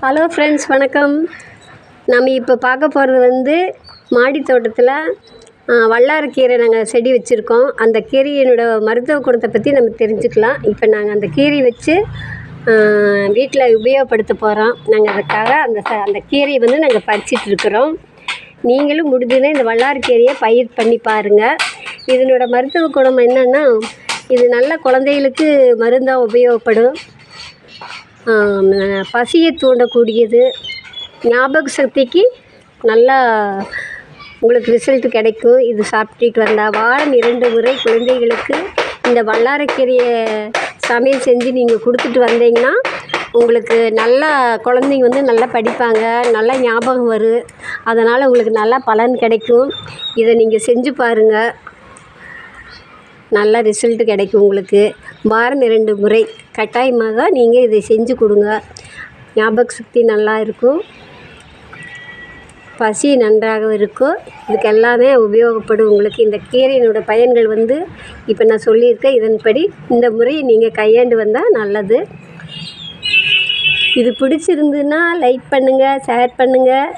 Hello friends வணக்கம். நம்ம இப்போ பார்க்க போகிறது வந்து மாடி தோட்டத்தில் வல்லாரக்கீரை நாங்கள் செடி வச்சுருக்கோம். அந்த கீரையினோட மருத்துவ குணத்தை பற்றி நம்ம தெரிஞ்சுக்கலாம். இப்போ நாங்கள் அந்த கீரை வச்சு வீட்டில் உபயோகப்படுத்த போகிறோம் நாங்கள் அதுக்காக அந்த ச அந்த கீரையை வந்து நாங்கள் பறிச்சிட்டு இருக்கிறோம். நீங்களும் முடிஞ்சதுன்னா இந்த வல்லாரக்கீரையை பயிர் பண்ணி பாருங்கள் இதனோட மருத்துவ குணம் என்னென்னா இது நல்ல குழந்தைகளுக்கு மருந்தாக உபயோகப்படும். பசியை தூண்டக்கூடியது. ஞாபக சக்திக்கு நல்லா உங்களுக்கு ரிசல்ட் கிடைக்கும். இது சாப்பிட்டுட்டு வந்தால் வாரம் இரண்டு முறை குழந்தைகளுக்கு இந்த வல்லாரக்கீரையை சமையல் செஞ்சு நீங்கள் கொடுத்துட்டு வந்தீங்கன்னா உங்களுக்கு நல்லா குழந்தைங்க வந்து நல்லா படிப்பாங்க நல்லா ஞாபகம் வரும். அதனால் உங்களுக்கு நல்லா பலன் கிடைக்கும். இதை நீங்கள் செஞ்சு பாருங்கள் நல்ல ரிசல்ட் கிடைக்கும் உங்களுக்கு. வாரம் இரண்டு முறை. கட்டாயமாக நீங்கள் இதை செஞ்சு கொடுங்க. ஞாபக சக்தி நல்லா இருக்கும். பசி நன்றாக இருக்கும். இதுக்கு எல்லாமே உபயோகப்படும். உங்களுக்கு இந்த கீரையினோட பயன்கள் வந்து இப்போ நான் சொல்லியிருக்கேன். இதன்படி இந்த முறையை நீங்கள் கையாண்டு வந்தால் நல்லது. இது பிடிச்சிருந்துன்னா லைக் பண்ணுங்கள் ஷேர் பண்ணுங்கள்